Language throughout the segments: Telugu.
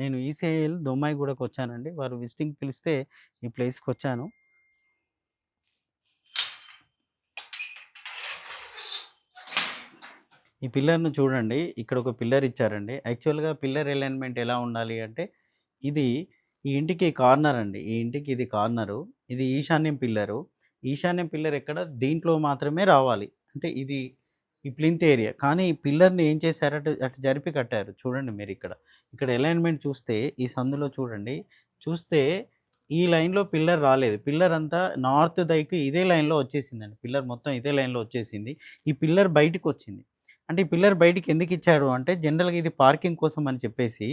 నేను ఈసీఐఎల్ దొమ్మాయిగూడకు వచ్చానండి. వారు విజిటింగ్ పిలిస్తే ఈ ప్లేస్కి వచ్చాను ఈ పిల్లర్‌ను చూడండి. ఇక్కడ ఒక పిల్లర్ ఇచ్చారండి. యాక్చువల్‌గా పిల్లర్ అలైన్‌మెంట్ ఎలా ఉండాలి అంటే, ఇది ఈ ఇంటికి కార్నర్ అండి. ఈ ఇంటికి ఇది కార్నరు. ఇది ఈశాన్యం పిల్లరు. ఈశాన్యం పిల్లర్ ఎక్కడ దీంట్లో మాత్రమే రావాలి. అంటే ఇది ఈ ప్లింత్ ఏరియా. కానీ ఈ పిల్లర్‌ని ఏం చేశారు అటు జరిపి కట్టారు. చూడండి మీరు ఇక్కడ ఇక్కడ అలైన్‌మెంట్ చూస్తే ఈ సందులో చూడండి. చూస్తే ఈ లైన్‌లో పిల్లర్ రాలేదు. పిల్లర్ అంతా నార్త్ దైకి ఇదే లైన్‌లో వచ్చేసిందండి. పిల్లర్ మొత్తం ఇదే లైన్‌లో వచ్చేసింది. ఈ పిల్లర్ బయటికొచ్చింది. అంటే ఈ పిల్లర్ బయటికి ఎందుకు ఇచ్చాడు అంటే జనరల్‌గా ఇది పార్కింగ్ కోసం అని చెప్పేసి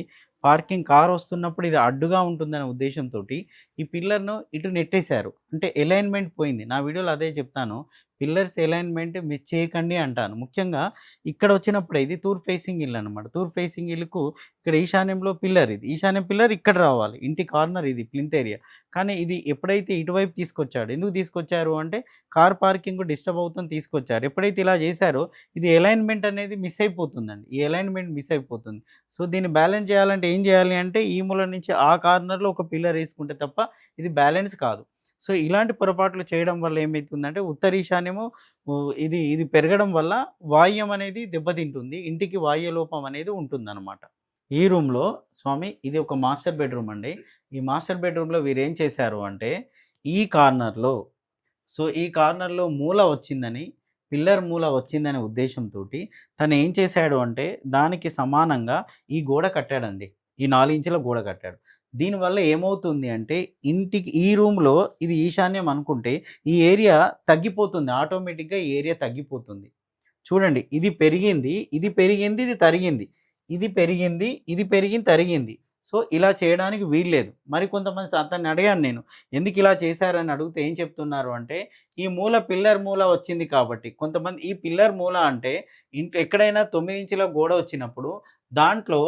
పార్కింగ్ కార్ వస్తున్నప్పుడు ఇది అడ్డుగా ఉంటుందనే ఉద్దేశంతోటి ఈ పిల్లర్‌ను ఇటు నెట్టేశారు. అంటే ఎలైన్మెంట్ పోయింది. నా వీడియోలో అదే చెప్తాను. పిల్లర్స్ ఎలైన్మెంట్ మీరు చేయకండి అంటాను. ముఖ్యంగా ఇక్కడ వచ్చినప్పుడు ఇది తూర్ ఫేసింగ్ ఇల్లు అనమాట. తూర్ ఫేసింగ్ ఇల్లుకు ఇక్కడ ఈశాన్యంలో పిల్లర్ ఇది. ఈశాన్యం పిల్లర్ ఇక్కడ రావాలి. ఇంటి కార్నర్ ఇది ప్లింత్ ఏరియా. కానీ ఇది ఎప్పుడైతే ఇటువైపు తీసుకొచ్చాడు. ఎందుకు తీసుకొచ్చారు అంటే కార్ పార్కింగ్ డిస్టర్బ్ అవుతుంది తీసుకొచ్చారు. ఎప్పుడైతే ఇలా చేశారో ఇది ఎలైన్మెంట్ అనేది మిస్ అయిపోతుందండి. ఈ అలైన్‌మెంట్ మిస్ అయిపోతుంది. సో దీన్ని బ్యాలెన్స్ చేయాలంటే ఏం చేయాలి అంటే ఈ మూల నుంచి ఆ కార్నర్‌లో ఒక పిల్లర్ వేసుకుంటే తప్ప ఇది బ్యాలెన్స్ కాదు. సో ఇలాంటి పొరపాట్లు చేయడం వల్ల ఏమవుతుందంటే ఉత్తర ఈశాన్యము ఇది ఇది పెరగడం వల్ల వాయ్యం అనేది దెబ్బతింటుంది. ఇంటికి వాయు లోపం అనేది ఉంటుందన్నమాట ఈ రూమ్‌లో స్వామి ఇది ఒక మాస్టర్ బెడ్‌రూమ్ అండి. ఈ మాస్టర్ బెడ్‌రూమ్‌లో వీరేం చేశారు అంటే ఈ కార్నర్‌లో సో ఈ కార్నర్‌లో మూల వచ్చిందని పిల్లర్ మూల వచ్చిందనే ఉద్దేశంతోటి తను ఏం చేశాడు అంటే దానికి సమానంగా ఈ గోడ కట్టాడండి. ఈ నాలుగు ఇంచుల గోడ కట్టాడు. దీనివల్ల ఏమవుతుంది అంటే ఇంటికి ఈ రూమ్‌లో ఇది ఈశాన్యం అనుకుంటే ఈ ఏరియా తగ్గిపోతుంది. ఆటోమేటిక్‌గా ఈ ఏరియా తగ్గిపోతుంది. చూడండి ఇది పెరిగింది, ఇది పెరిగింది, ఇది తరిగింది. ఇది పెరిగింది, ఇది పెరిగింది, తరిగింది. సో ఇలా చేయడానికి వీల్లేదు. మరి కొంతమంది అతన్ని అడిగాను నేను. ఎందుకు ఇలా చేశారని అడిగితే ఏం చెప్తున్నారు అంటే ఈ మూల పిల్లర్ మూల వచ్చింది కాబట్టి. కొంతమంది ఈ పిల్లర్ మూల అంటే ఇంట్లో ఎక్కడైనా తొమ్మిది ఇంచుల గోడ వచ్చినప్పుడు దాంట్లో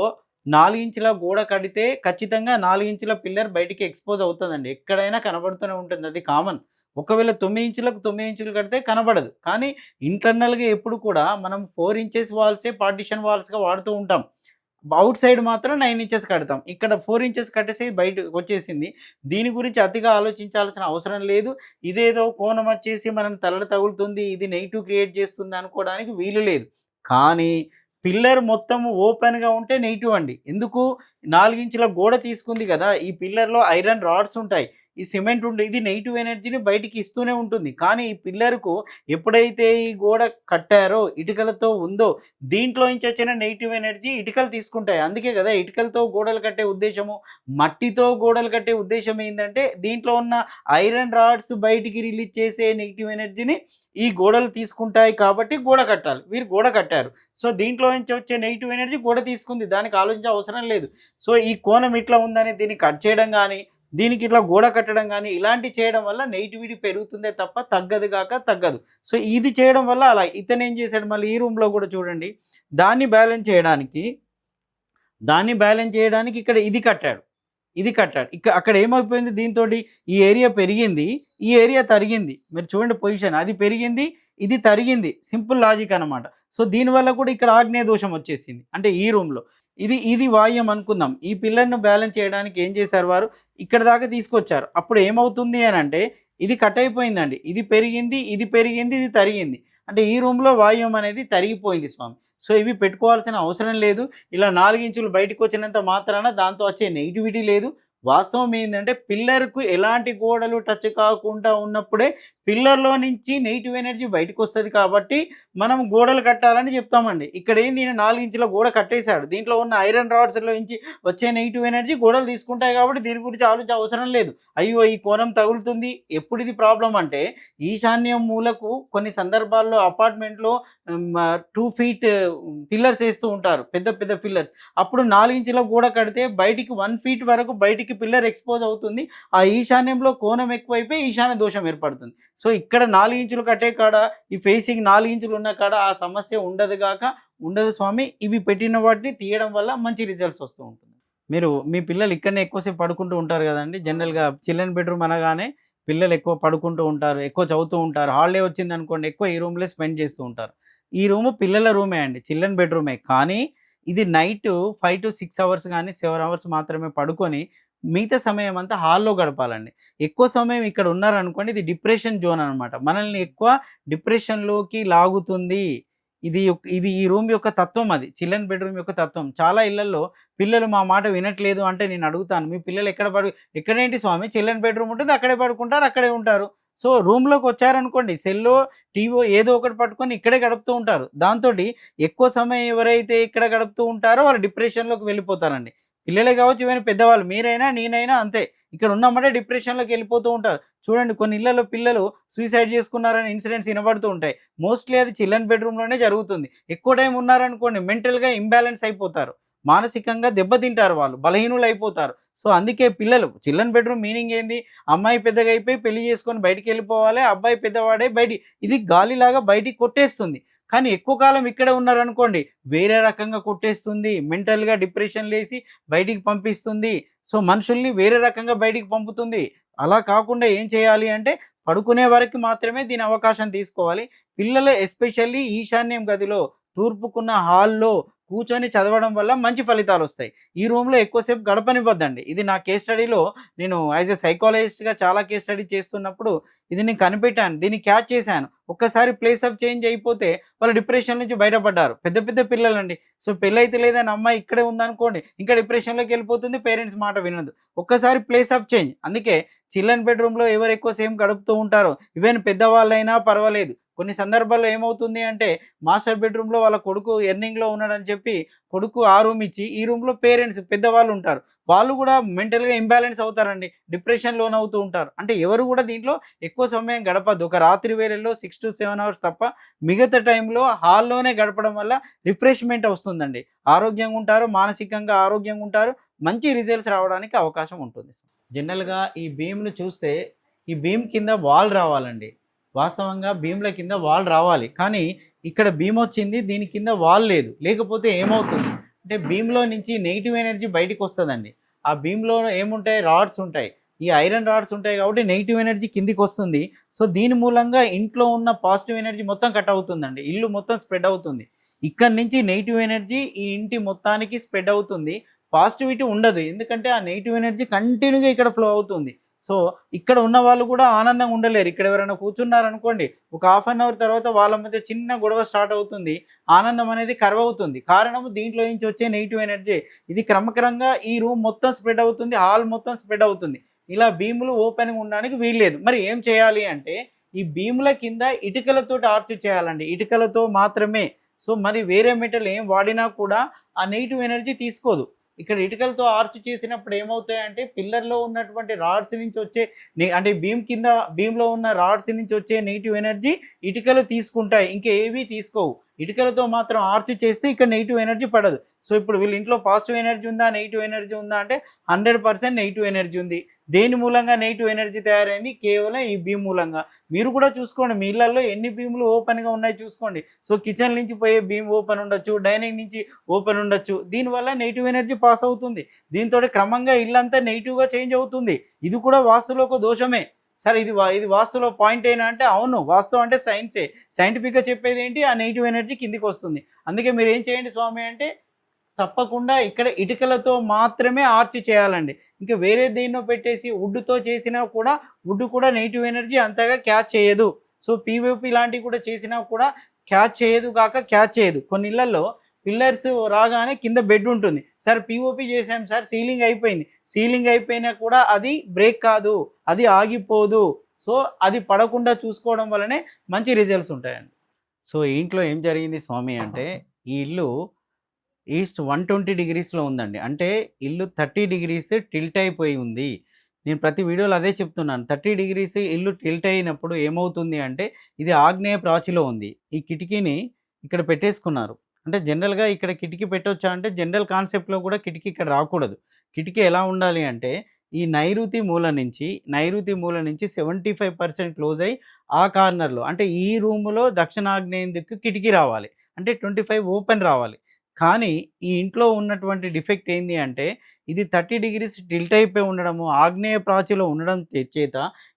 నాలుగు ఇంచుల గోడ కడితే ఖచ్చితంగా 4 ఇంచుల పిల్లర్ బయటికి ఎక్స్‌పోజ్ అవుతుందండి ఎక్కడైనా కనబడుతూనే ఉంటుంది. అది కామన్. ఒకవేళ తొమ్మిది ఇంచులకు తొమ్మిది ఇంచులు కడితే కనబడదు. కానీ ఇంటర్నల్‌గా ఎప్పుడు కూడా మనం ఫోర్ ఇంచెస్ వాల్సే పార్టిషన్ వాల్స్‌గా వాడుతూ ఉంటాం. అవుట్ సైడ్ మాత్రం నైన్ ఇంచెస్ కడతాం. ఇక్కడ ఫోర్ ఇంచెస్ కట్టేసి బయటకు వచ్చేసింది దీని గురించి అతిగా ఆలోచించాల్సిన అవసరం లేదు. ఇదేదో కోణం వచ్చేసి మనం తలలు తగులుతుంది. ఇది నెగిటివ్ క్రియేట్ చేస్తుంది అనుకోవడానికి వీలు లేదు. కానీ పిల్లర్ మొత్తం ఓపెన్‌గా ఉంటే నెగిటివ్ అండి. ఎందుకు నాలుగించుల గోడ తీసుకుంది కదా! ఈ పిల్లర్‌లో ఐరన్ రాడ్స్ ఉంటాయి. ఈ సిమెంట్ ఉండే ఇది నెగిటివ్ ఎనర్జీని బయటికి ఇస్తూనే ఉంటుంది. కానీ ఈ పిల్లర్‌కు ఎప్పుడైతే ఈ గోడ కట్టారో ఇటుకలతో ఉందో దీంట్లో నుంచి వచ్చిన నెగిటివ్ ఎనర్జీ ఇటుకలు తీసుకుంటాయి. అందుకే కదా ఇటుకలతో గోడలు కట్టే ఉద్దేశము, మట్టితో గోడలు కట్టే ఉద్దేశం ఏంటంటే దీంట్లో ఉన్న ఐరన్ రాడ్స్ బయటికి రిలీజ్ చేసే నెగిటివ్ ఎనర్జీని ఈ గోడలు తీసుకుంటాయి కాబట్టి గోడ కట్టాలి. వీరు గోడ కట్టారు. సో దీంట్లో నుంచి వచ్చే నెగిటివ్ ఎనర్జీ గోడ తీసుకుంది. దానికి ఆలోచించే అవసరం లేదు. సో ఈ కోణం ఇట్లా ఉందని దీన్ని కట్ చేయడం కానీ దీనికి ఇట్లా గోడ కట్టడం కానీ ఇలాంటి చేయడం వల్ల నెగిటివిటీ పెరుగుతుందే తప్ప తగ్గదు కాక తగ్గదు. సో ఇది చేయడం వల్ల అలా ఇతను ఏం చేశాడు మళ్ళీ ఈ రూమ్‌లో కూడా చూడండి. దాన్ని బ్యాలెన్స్ చేయడానికి దాన్ని బ్యాలెన్స్ చేయడానికి ఇక్కడ ఇది కట్టాడు. ఇది కట్టాడు. ఇక అక్కడ ఏమైపోయింది దీంతో ఈ ఏరియా పెరిగింది. ఈ ఏరియా తరిగింది. మీరు చూడండి పొజిషన్ అది పెరిగింది. ఇది తరిగింది. సింపుల్ లాజిక్ అనమాట. సో దీనివల్ల కూడా ఇక్కడ ఆగ్నేయ దోషం వచ్చేసింది. అంటే ఈ రూమ్‌లో. ఇది ఇది వాయుం అనుకుందాం. ఈ పిల్లర్‌ను బ్యాలెన్స్ చేయడానికి ఏం చేశారు వారు ఇక్కడ దాకా తీసుకొచ్చారు. అప్పుడు ఏమవుతుంది అని అంటే ఇది కట్ అయిపోయిందండి. ఇది పెరిగింది, ఇది పెరిగింది, ఇది తరిగింది. అంటే ఈ రూమ్‌లో వాయుం అనేది తరిగిపోయింది స్వామి. సో ఇవి పెట్టుకోవాల్సిన అవసరం లేదు. ఇలా నాలుగించులు బయటకు వచ్చినంత మాత్రాన దాంతో వచ్చే నెగిటివిటీ లేదు. వాస్తవం ఏంటంటే పిల్లర్‌కు ఎలాంటి గోడలు టచ్ కాకుండా ఉన్నప్పుడే పిల్లర్‌లో నుంచి నెగిటివ్ ఎనర్జీ బయటకొస్తది కాబట్టి మనం గోడలు కట్టాలని చెప్తామండి. ఇక్కడ ఏంది ఈయన 4 ఇంచుల గోడ కట్టేశాడు దీంట్లో ఉన్న ఐరన్ రాడ్స్‌లో నుంచి వచ్చే నెగిటివ్ ఎనర్జీ గోడలు తీసుకుంటాయి కాబట్టి దీని గురించి ఆలోచన అవసరం లేదు. అయ్యో! ఈ కోణం తగులుతుంది. ఎప్పుడు ఇది ప్రాబ్లం అంటే ఈశాన్యం మూలకు కొన్ని సందర్భాల్లో అపార్ట్మెంట్‌లో టూ ఫీట్ పిల్లర్స్ వేస్తూ ఉంటారు. పెద్ద పెద్ద పిల్లర్స్. అప్పుడు 4 ఇంచుల గోడ కడితే బయటికి వన్ ఫీట్ వరకు బయటికి పిల్లర్ ఎక్స్‌పోజ్ అవుతుంది. ఆ ఈశాన్యంలో కోణం ఎక్కువైపోయి ఈశాన్య దోషం ఏర్పడుతుంది. సో ఇక్కడ నాలుగు ఇంచులు కట్టే కాడ ఈ ఫేసింగ్ నాలుగు ఇంచులు ఉన్న కాడ ఆ సమస్య ఉండదు కాక ఉండదు స్వామి. ఇవి పెట్టిన వాటిని తీయడం వల్ల మంచి రిజల్ట్స్ వస్తూ ఉంటుంది. మీరు మీ పిల్లలు ఇక్కడనే ఎక్కువసేపు పడుకుంటూ ఉంటారు కదండి జనరల్‌గా చిల్డ్రన్ బెడ్‌రూమ్ అనగానే పిల్లలు ఎక్కువ పడుకుంటూ ఉంటారు. ఎక్కువ చదువుతూ ఉంటారు. హాలిడే వచ్చింది అనుకోండి ఎక్కువ ఈ రూమ్‌లో స్పెండ్ చేస్తూ ఉంటారు. ఈ రూము పిల్లల రూమే అండి. చిల్డ్రన్ బెడ్‌రూమే. కానీ ఇది night five to six hours కానీ సెవెన్ అవర్స్ మాత్రమే పడుకొని మిగతా సమయం అంతా హాల్లో గడపాలండి. ఎక్కువ సమయం ఇక్కడ ఉన్నారనుకోండి ఇది డిప్రెషన్ జోన్ అనమాట మనల్ని ఎక్కువ డిప్రెషన్లోకి లాగుతుంది. ఇది ఇది ఈ రూమ్ యొక్క తత్వం అది. చిల్డ్రన్ బెడ్రూమ్ యొక్క తత్వం. చాలా ఇళ్ళలో పిల్లలు మా మాట వినట్లేదు అంటే నేను అడుగుతాను మీ పిల్లలు ఎక్కడ పడు ఎక్కడేంటి స్వామి? చిల్డ్రన్ బెడ్రూమ్ ఉంటుంది అక్కడే పడుకుంటారు అక్కడే ఉంటారు. సో రూమ్లోకి వచ్చారనుకోండి సెల్లో టీవో ఏదో ఒకటి పట్టుకొని ఇక్కడే గడుపుతూ ఉంటారు. దాంతో ఎక్కువ సమయం ఎవరైతే ఇక్కడ గడుపుతూ ఉంటారో వాళ్ళు డిప్రెషన్లోకి వెళ్ళిపోతారండి. పిల్లలే కావచ్చు ఇవన్నీ పెద్దవాళ్ళు మీరైనా నేనైనా అంతే. ఇక్కడ ఉన్నామంటే డిప్రెషన్లోకి వెళ్ళిపోతూ ఉంటారు. చూడండి కొన్ని ఇళ్ళలో పిల్లలు సూసైడ్ చేసుకున్నారని ఇన్సిడెంట్స్ వినబడుతూ ఉంటాయి. మోస్ట్లీ అది చిల్డ్రన్ బెడ్రూమ్లోనే జరుగుతుంది. ఎక్కువ టైం ఉన్నారనుకోండి మెంటల్గా ఇంబ్యాలెన్స్ అయిపోతారు. మానసికంగా దెబ్బతింటారు వాళ్ళు బలహీనులు అయిపోతారు. సో అందుకే పిల్లలు చిల్డ్రన్ బెడ్రూమ్ మీనింగ్ ఏంది? అమ్మాయి పెద్దగా అయిపోయి పెళ్ళి చేసుకొని బయటికి వెళ్ళిపోవాలి అబ్బాయి పెద్దవాడే బయటి ఇది గాలిలాగా బయటికి కొట్టేస్తుంది. కానీ ఎక్కువ కాలం ఇక్కడే ఉన్నారనుకోండి వేరే రకంగా కొట్టేస్తుంది మెంటల్గా డిప్రెషన్ లేసి బయటికి పంపిస్తుంది. సో మనుషుల్ని వేరే రకంగా బయటికి పంపుతుంది. అలా కాకుండా ఏం చేయాలి అంటే పడుకునే వరకు మాత్రమే దీని అవకాశం తీసుకోవాలి. పిల్లలు ఎస్పెషల్లీ ఈశాన్యం గదిలో తూర్పుకున్న హాల్లో కూర్చొని చదవడం వల్ల మంచి ఫలితాలు వస్తాయి. ఈ రూమ్లో ఎక్కువసేపు గడపనివ్వద్దండి. ఇది నా కేస్ స్టడీలో నేను యాజ్ ఎ సైకాలజిస్ట్గా చాలా కేస్ స్టడీ చేస్తున్నప్పుడు ఇది నేను కనిపెట్టాను. దీన్ని క్యాచ్ చేశాను. ఒక్కసారి ప్లేస్ ఆఫ్ చేంజ్ అయిపోతే వాళ్ళు డిప్రెషన్ నుంచి బయటపడ్డారు. పెద్ద పెద్ద పిల్లలండి. సో పెళ్ళి అయితే లేదని అమ్మాయి ఇక్కడే ఉందనుకోండి ఇంకా డిప్రెషన్లోకి వెళ్ళిపోతుంది పేరెంట్స్ మాట వినదు. ఒక్కసారి ప్లేస్ ఆఫ్ చేంజ్ అందుకే చిల్డ్రన్ బెడ్రూమ్లో ఎవరు ఎక్కువ సేమ్ గడుపుతూ ఉంటారో ఈవెన్ పెద్దవాళ్ళైనా పర్వాలేదు. కొన్ని సందర్భాల్లో ఏమవుతుంది అంటే మాస్టర్ బెడ్రూమ్లో వాళ్ళ కొడుకు ఎర్నింగ్లో ఉన్నాడని చెప్పి కొడుకు ఆ రూమ్ ఇచ్చి ఈ రూమ్లో పేరెంట్స్ పెద్దవాళ్ళు ఉంటారు. వాళ్ళు కూడా మెంటల్గా ఇంబ్యాలెన్స్ అవుతారండి. డిప్రెషన్ లోన్ అవుతూ ఉంటారు. అంటే ఎవరు కూడా దీంట్లో ఎక్కువ సమయం గడపద్దు. ఒక రాత్రి వేళల్లో సిక్స్ టు సెవెన్ అవర్స్ తప్ప మిగతా టైంలో హాల్లోనే గడపడం వల్ల రిఫ్రెష్మెంట్ వస్తుందండి. ఆరోగ్యంగా ఉంటారు మానసికంగా ఆరోగ్యంగా ఉంటారు మంచి రిజల్ట్స్ రావడానికి అవకాశం ఉంటుంది జనరల్గా ఈ భీమ్ను చూస్తే ఈ భీమ్ కింద వాల్ రావాలండి. వాస్తవంగా భీమ్ల కింద వాల్ రావాలి. కానీ ఇక్కడ భీమ్ వచ్చింది దీని కింద వాల్ లేదు. లేకపోతే ఏమవుతుంది? అంటే భీమ్లో నుంచి నెగిటివ్ ఎనర్జీ బయటికి వస్తుందండి. ఆ భీమ్లో ఏముంటాయి? రాడ్స్ ఉంటాయి. ఈ ఐరన్ రాడ్స్ ఉంటాయి కాబట్టి నెగిటివ్ ఎనర్జీ కిందికి వస్తుంది. సో దీని మూలంగా ఇంట్లో ఉన్న పాజిటివ్ ఎనర్జీ మొత్తం కట్ అవుతుందండి. ఇల్లు మొత్తం స్ప్రెడ్ అవుతుంది. ఇక్కడ నుంచి నెగిటివ్ ఎనర్జీ ఈ ఇంటి మొత్తానికి స్ప్రెడ్ అవుతుంది. పాజిటివిటీ ఉండదు. ఎందుకంటే ఆ నెగిటివ్ ఎనర్జీ కంటిన్యూగా ఇక్కడ ఫ్లో అవుతుంది. సో ఇక్కడ ఉన్న వాళ్ళు కూడా ఆనందంగా ఉండలేరు. ఇక్కడ ఎవరైనా కూర్చున్నారనుకోండి ఒక హాఫ్ అన్ అవర్ తర్వాత వాళ్ళ మధ్య చిన్న గొడవ స్టార్ట్ అవుతుంది. ఆనందం అనేది కరువు అవుతుంది. కారణం దీంట్లో నుంచి వచ్చే నెగిటివ్ ఎనర్జీ ఇది క్రమక్రమంగా ఈ రూమ్ మొత్తం స్ప్రెడ్ అవుతుంది హాల్ మొత్తం స్ప్రెడ్ అవుతుంది. ఇలా భీములు ఓపెన్గా ఉండడానికి వీల్లేదు. మరి ఏం చేయాలి అంటే ఈ భీముల కింద ఇటుకలతో ఆర్చ్ చేయాలండి. ఇటుకలతో మాత్రమే. సో మరి వేరే మెటల్ ఏం వాడినా కూడా ఆ నెగిటివ్ ఎనర్జీ తీసుకోదు. ఇక్కడ ఇటుకలతో ఆర్చ్ చేసినప్పుడు ఏమవుతాయంటే పిల్లర్లో ఉన్నటువంటి రాడ్స్ నుంచి వచ్చే అంటే భీమ్ కింద భీమ్లో ఉన్న రాడ్స్ నుంచి వచ్చే నెగిటివ్ ఎనర్జీ ఇటుకలు తీసుకుంటాయి. ఇంకా ఏవి తీసుకోవు. ఇటుకలతో మాత్రం ఆర్చ్ చేస్తే ఇక్కడ నెగిటివ్ ఎనర్జీ పడదు. సో ఇప్పుడు వీళ్ళ ఇంట్లో పాజిటివ్ ఎనర్జీ ఉందా నెగిటివ్ ఎనర్జీ ఉందా అంటే హండ్రెడ్ పర్సెంట్ నెగిటివ్ ఎనర్జీ ఉంది. దేని మూలంగా నెగిటివ్ ఎనర్జీ తయారైంది? కేవలం ఈ భీమ్ మూలంగా. మీరు కూడా చూసుకోండి మీ ఇళ్ళల్లో ఎన్ని భీములు ఓపెన్గా ఉన్నాయి చూసుకోండి. సో కిచెన్ నుంచి పోయే భీమ్ ఓపెన్ ఉండొచ్చు డైనింగ్ నుంచి ఓపెన్ ఉండొచ్చు. దీనివల్ల నెగిటివ్ ఎనర్జీ పాస్ అవుతుంది. దీంతో క్రమంగా ఇల్లంతా నెగిటివ్గా చేంజ్ అవుతుంది. ఇది కూడా వాస్తులో ఒక దోషమే. సరే ఇది వా- ఇది వాస్తులో పాయింట్ అయినా అంటే అవును వాస్తవం అంటే సైన్సే సైంటిఫిక్గా చెప్పేది ఏంటి? ఆ నెగిటివ్ ఎనర్జీ కిందికి వస్తుంది. అందుకే మీరు ఏం చేయండి స్వామి అంటే తప్పకుండా ఇక్కడ ఇటుకలతో మాత్రమే ఆర్చి చేయాలండి. ఇంకా వేరే దేన్నో పెట్టేసి వుడ్తో చేసినా కూడా వుడ్ కూడా నెగిటివ్ ఎనర్జీ అంతగా క్యాచ్ చేయదు. సో పీవీపీ లాంటివి కూడా చేసినా కూడా క్యాచ్ చేయదు కాక క్యాచ్ చేయదు. కొన్ని ఇళ్ళలో పిల్లర్స్ రాగానే కింద బెడ్ ఉంటుంది. సార్ పిఓపి చేసాం సార్ సీలింగ్ అయిపోయింది. సీలింగ్ అయిపోయినా కూడా అది బ్రేక్ కాదు అది ఆగిపోదు. సో అది పడకుండా చూసుకోవడం వల్లనే మంచి రిజల్ట్స్ ఉంటాయండి. సో ఇంట్లో ఏం జరిగింది స్వామి అంటే ఈ ఇల్లు ఈస్ట్ వన్ ట్వంటీ డిగ్రీస్లో ఉందండి. అంటే ఇల్లు థర్టీ డిగ్రీస్ టిల్ట్ అయిపోయి ఉంది. నేను ప్రతి వీడియోలో అదే చెప్తున్నాను. థర్టీ డిగ్రీస్ ఇల్లు టిల్ట్ అయినప్పుడు ఏమవుతుంది అంటే ఇది ఆగ్నేయ ప్రాచిలో ఉంది. ఈ కిటికీని ఇక్కడ పెట్టేసుకున్నారు. అంటే జనరల్గా ఇక్కడ కిటికీ పెట్టవచ్చా అంటే జనరల్ కాన్సెప్ట్లో కూడా కిటికీ ఇక్కడ రాకూడదు. కిటికీ ఎలా ఉండాలి అంటే ఈ నైరుతి మూల నుంచి నైరుతి మూల నుంచి సెవెంటీ ఫైవ్ పర్సెంట్ క్లోజ్ అయ్యి ఆ కార్నర్లో అంటే ఈ రూములో దక్షిణాగ్నేయం దిక్కు కిటికీ రావాలి. అంటే ట్వంటీ ఫైవ్ ఓపెన్ రావాలి. కానీ ఈ ఇంట్లో ఉన్నటువంటి డిఫెక్ట్ ఏంది అంటే ఇది థర్టీ డిగ్రీస్ టిల్ట్ అయిపోయి ఉండడము ఆగ్నేయ ప్రాచిలో ఉండడం చేత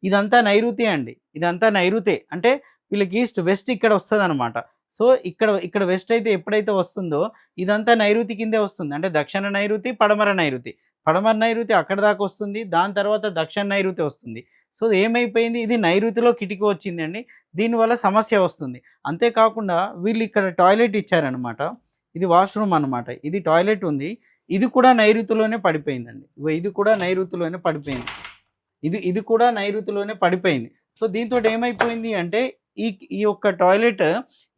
ఇదంతా నైరుతి అండి. ఇదంతా నైరుతే. అంటే వీళ్ళకి ఈస్ట్ వెస్ట్ ఇక్కడ వస్తుంది అనమాట సో ఇక్కడ ఇక్కడ వెస్ట్ అయితే ఎప్పుడైతే వస్తుందో ఇదంతా నైరుతి కిందే వస్తుంది. అంటే దక్షిణ నైరుతి పడమర నైరుతి. పడమర నైరుతి అక్కడ దాకా వస్తుంది. దాని తర్వాత దక్షిణ నైరుతి వస్తుంది. సో ఏమైపోయింది? ఇది నైరుతిలో కిటికీ వచ్చిందండి. దీనివల్ల సమస్య వస్తుంది. అంతేకాకుండా వీళ్ళు ఇక్కడ టాయిలెట్ ఇచ్చారనమాట ఇది వాష్రూమ్ అనమాట ఇది టాయిలెట్ ఉంది. ఇది కూడా నైరుతిలోనే పడిపోయిందండి. ఇది కూడా నైరుతిలోనే పడిపోయింది. ఇది ఇది కూడా నైరుతిలోనే పడిపోయింది. సో దీంతో ఏమైపోయింది అంటే ఈ ఈ యొక్క టాయిలెట్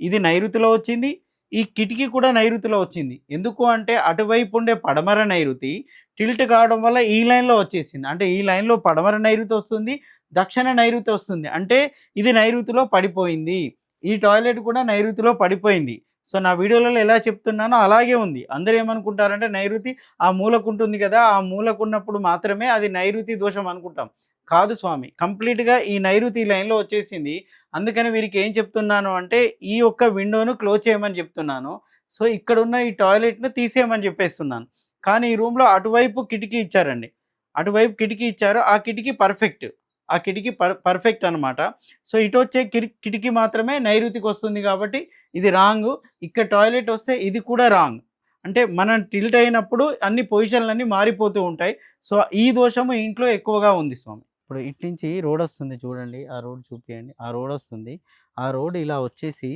ఇది నైరుతిలో వచ్చింది ఈ కిటికీ కూడా నైరుతిలో వచ్చింది. ఎందుకు అంటే అటువైపు ఉండే పడమర నైరుతి టిల్ట్ కావడం వల్ల ఈ లైన్లో వచ్చేసింది. అంటే ఈ లైన్లో పడమర నైరుతి వస్తుంది దక్షిణ నైరుతి వస్తుంది. అంటే ఇది నైరుతిలో పడిపోయింది. ఈ టాయిలెట్ కూడా నైరుతిలో పడిపోయింది. సో నా వీడియోలలో ఎలా చెప్తున్నానో అలాగే ఉంది. అందరూ ఏమనుకుంటారంటే నైరుతి ఆ మూలకు ఉంటుంది కదా ఆ మూలకు ఉన్నప్పుడు మాత్రమే అది నైరుతి దోషం అనుకుంటాం. కాదు స్వామి. కంప్లీట్గా ఈ నైరుతి లైన్లో వచ్చేసింది. అందుకని వీరికి ఏం చెప్తున్నాను అంటే ఈ యొక్క విండోను క్లోజ్ చేయమని చెప్తున్నాను. సో ఇక్కడ ఉన్న ఈ టాయిలెట్ను తీసేయమని చెప్పేస్తున్నాను. కానీ ఈ రూమ్లో అటువైపు కిటికీ ఇచ్చారండి. అటువైపు కిటికీ ఇచ్చారు. ఆ కిటికీ పర్ఫెక్ట్. ఆ కిటికీ పర్ పర్ఫెక్ట్ అనమాట సో ఇటు వచ్చే కిటికీ మాత్రమే నైరుతికి వస్తుంది కాబట్టి ఇది రాంగ్. ఇక్కడ టాయిలెట్ వస్తే ఇది కూడా రాంగ్. అంటే మనం టిల్ట్ అయినప్పుడు అన్ని పొజిషన్లన్నీ మారిపోతూ ఉంటాయి. సో ఈ దోషము ఇంట్లో ఎక్కువగా ఉంది స్వామి. ఇప్పుడు ఇటు నుంచి రోడ్ వస్తుంది చూడండి. ఆ రోడ్ చూపించండి ఆ రోడ్ వస్తుంది ఆ రోడ్ ఇలా వచ్చేసి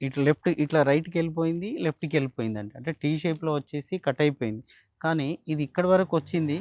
ఇట్లా లెఫ్ట్ ఇట్లా రైట్కి వెళ్ళిపోయింది లెఫ్ట్కి వెళ్ళిపోయింది అంటే టీ షేప్లో వచ్చేసి కట్ అయిపోయింది కానీ ఇది ఇక్కడ వరకు వచ్చింది.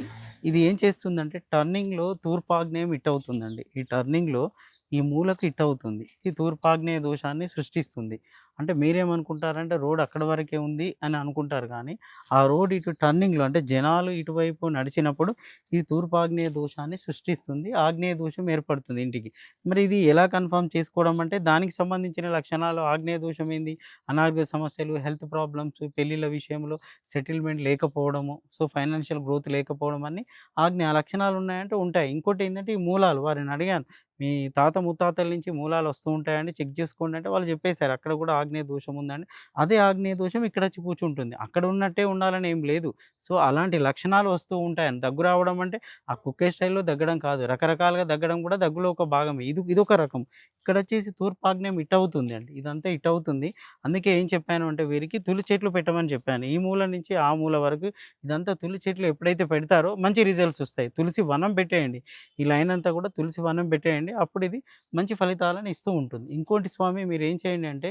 ఇది ఏం చేస్తుందంటే టర్నింగ్లో తూర్పాగ్నేయం ఇట్ అవుతుందండి ఈ టర్నింగ్లో ఈ మూలకు ఇట్ అవుతుంది. ఇది తూర్పాగ్నేయ దోషాన్ని సృష్టిస్తుంది. అంటే మీరేమనుకుంటారంటే రోడ్ అక్కడ వరకే ఉంది అని అనుకుంటారు కానీ ఆ రోడ్ ఇటు టర్నింగ్లో అంటే జనాలు ఇటువైపు నడిచినప్పుడు ఇది తూర్పాగ్నేయ దోషాన్ని సృష్టిస్తుంది. ఆగ్నేయ దోషం ఏర్పడుతుంది ఇంటికి. మరి ఇది ఎలా కన్ఫర్మ్ చేసుకోవడం అంటే దానికి సంబంధించిన లక్షణాలు ఆగ్నేయ దోషం ఏంది అనారోగ్య సమస్యలు హెల్త్ ప్రాబ్లమ్స్ పెళ్ళిళ్ళ విషయంలో సెటిల్మెంట్ లేకపోవడము సో ఫైనాన్షియల్ గ్రోత్ లేకపోవడం అన్ని ఆగ్నేయ లక్షణాలు ఉన్నాయంటే ఉంటాయి. ఇంకోటి ఏంటంటే ఈ మూలాలు వారిని అడిగాను. మీ తాత ముత్తాతల నుంచి మూలాలు వస్తూ ఉంటాయండి. చెక్ చేసుకోండి అంటే వాళ్ళు చెప్పేశారు. అక్కడ కూడా ఆగ్నేయ దోషం ఉందండి. అదే ఆగ్నేయ దోషం ఇక్కడ వచ్చి కూర్చుంటుంది. అక్కడ ఉన్నట్టే ఉండాలని ఏం లేదు. సో అలాంటి లక్షణాలు వస్తూ ఉంటాయని. దగ్గు రావడం అంటే ఆ కుక్కే స్టైల్లో దగ్గడం కాదు. రకరకాలుగా దగ్గడం కూడా దగ్గులో ఒక భాగమే ఇది ఇది ఒక రకం. ఇక్కడ వచ్చేసి తూర్పు ఆగ్నేయం ఇట్ అవుతుంది అండి ఇదంతా ఇట్ అవుతుంది. అందుకే ఏం చెప్పాను అంటే వీరికి తులి చెట్లు పెట్టమని చెప్పాను. ఈ మూల నుంచి ఆ మూల వరకు ఇదంతా తులి చెట్లు ఎప్పుడైతే పెడతారో మంచి రిజల్ట్స్ వస్తాయి. తులసి వనం పెట్టేయండి. ఈ లైన్ అంతా కూడా తులసి వనం పెట్టేయండి. అప్పుడు ఇది మంచి ఫలితాలను ఇస్తూ ఉంటుంది. ఇంకోటి స్వామి మీరు ఏం చేయండి అంటే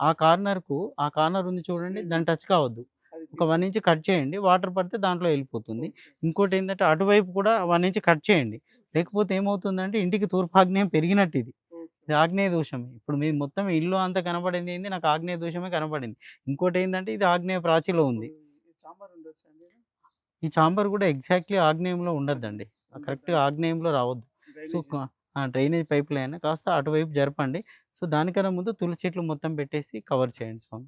ఆ కార్నర్కు ఆ కార్నర్ ఉంది చూడండి దాన్ని టచ్ కావద్దు. ఒక వన్ ఇంచ్ కట్ చేయండి. వాటర్ పడితే దాంట్లో వెళ్ళిపోతుంది. ఇంకోటి ఏంటంటే అటువైపు కూడా వన్ ఇంచ్ కట్ చేయండి. లేకపోతే ఏమవుతుందంటే ఇంటికి తూర్పాగ్నేయం పెరిగినట్టు ఇది. ఇది ఆగ్నేయ దోషమే. ఇప్పుడు మీ మొత్తం ఇల్లు అంతా కనపడింది ఏంది? నాకు ఆగ్నేయ దోషమే కనపడింది ఇంకోటి ఏంటంటే ఇది ఆగ్నేయ ప్రాచీలో ఉంది. ఈ చాంబర్ కూడా ఎగ్జాక్ట్లీ ఆగ్నేయంలో ఉండద్దండి. కరెక్ట్గా ఆగ్నేయంలో రావద్దు. సో డ్రైనేజ్ పైప్ లైన్ కాస్త అటువైపు జరపండి. సో దానికన్నా ముందు తులసి చెట్లు మొత్తం పెట్టేసి కవర్ చేయండి స్వామి.